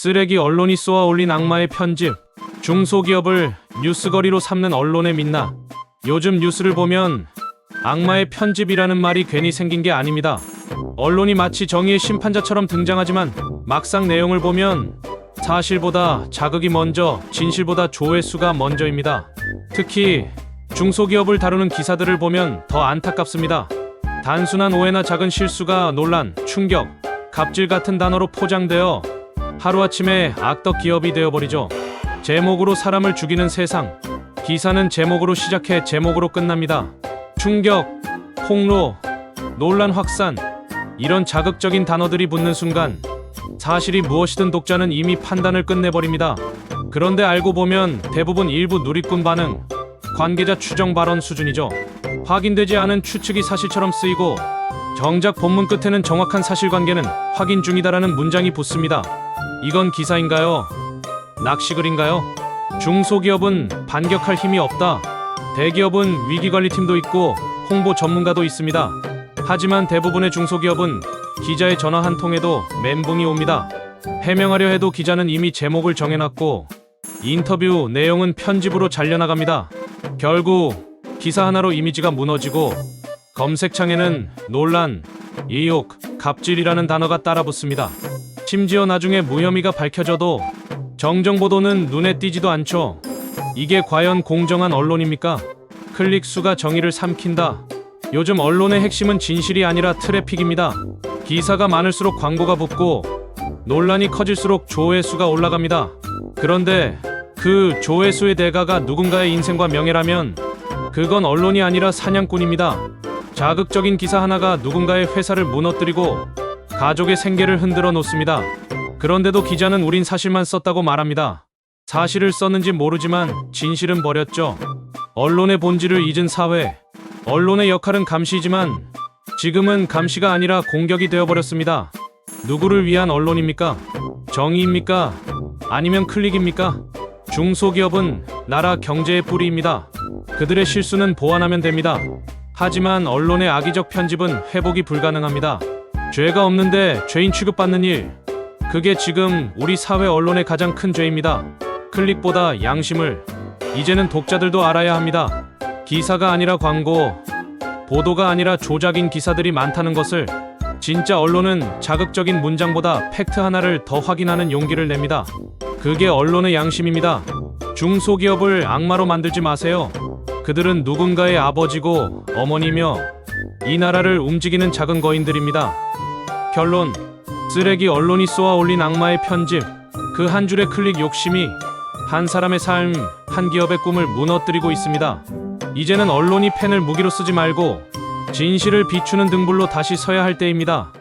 쓰레기 언론이 쏘아 올린 악마의 편집. 중소기업을 뉴스거리로 삼는 언론의 민낯. 요즘 뉴스를 보면 악마의 편집이라는 말이 괜히 생긴 게 아닙니다. 언론이 마치 정의의 심판자처럼 등장하지만 막상 내용을 보면 사실보다 자극이 먼저, 진실보다 조회수가 먼저입니다. 특히 중소기업을 다루는 기사들을 보면 더 안타깝습니다. 단순한 오해나 작은 실수가 논란, 충격, 갑질 같은 단어로 포장되어 하루아침에 악덕 기업이 되어버리죠. 제목으로 사람을 죽이는 세상. 기사는 제목으로 시작해 제목으로 끝납니다. 충격, 폭로, 논란 확산. 이런 자극적인 단어들이 붙는 순간 사실이 무엇이든 독자는 이미 판단을 끝내버립니다. 그런데 알고 보면 대부분 일부 누리꾼 반응, 관계자 추정 발언 수준이죠. 확인되지 않은 추측이 사실처럼 쓰이고 정작 본문 끝에는 정확한 사실관계는 확인 중이다라는 문장이 붙습니다. 이건 기사인가요? 낚시글인가요? 중소기업은 반격할 힘이 없다. 대기업은 위기관리팀도 있고 홍보 전문가도 있습니다. 하지만 대부분의 중소기업은 기자의 전화 한 통에도 멘붕이 옵니다. 해명하려 해도 기자는 이미 제목을 정해놨고 인터뷰 내용은 편집으로 잘려나갑니다. 결국 기사 하나로 이미지가 무너지고 검색창에는 논란, 의혹, 갑질이라는 단어가 따라붙습니다. 심지어 나중에 무혐의가 밝혀져도 정정 보도는 눈에 띄지도 않죠. 이게 과연 공정한 언론입니까? 클릭 수가 정의를 삼킨다. 요즘 언론의 핵심은 진실이 아니라 트래픽입니다. 기사가 많을수록 광고가 붙고 논란이 커질수록 조회수가 올라갑니다. 그런데 그 조회수의 대가가 누군가의 인생과 명예라면 그건 언론이 아니라 사냥꾼입니다. 자극적인 기사 하나가 누군가의 회사를 무너뜨리고 가족의 생계를 흔들어 놓습니다. 그런데도 기자는 우린 사실만 썼다고 말합니다. 사실을 썼는지 모르지만 진실은 버렸죠. 언론의 본질을 잊은 사회. 언론의 역할은 감시이지만 지금은 감시가 아니라 공격이 되어버렸습니다. 누구를 위한 언론입니까? 정의입니까? 아니면 클릭입니까? 중소기업은 나라 경제의 뿌리입니다. 그들의 실수는 보완하면 됩니다. 하지만 언론의 악의적 편집은 회복이 불가능합니다. 죄가 없는데 죄인 취급받는 일. 그게 지금 우리 사회 언론의 가장 큰 죄입니다. 클릭보다 양심을 이제는 독자들도 알아야 합니다. 기사가 아니라 광고, 보도가 아니라 조작인 기사들이 많다는 것을 진짜 언론은 자극적인 문장보다 팩트 하나를 더 확인하는 용기를 냅니다. 그게 언론의 양심입니다. 중소기업을 악마로 만들지 마세요. 그들은 누군가의 아버지고 어머니며 이 나라를 움직이는 작은 거인들입니다. 결론 쓰레기 언론이 쏘아 올린 악마의 편집 그 한 줄의 클릭 욕심이 한 사람의 삶, 한 기업의 꿈을 무너뜨리고 있습니다. 이제는 언론이 펜을 무기로 쓰지 말고 진실을 비추는 등불로 다시 서야 할 때입니다.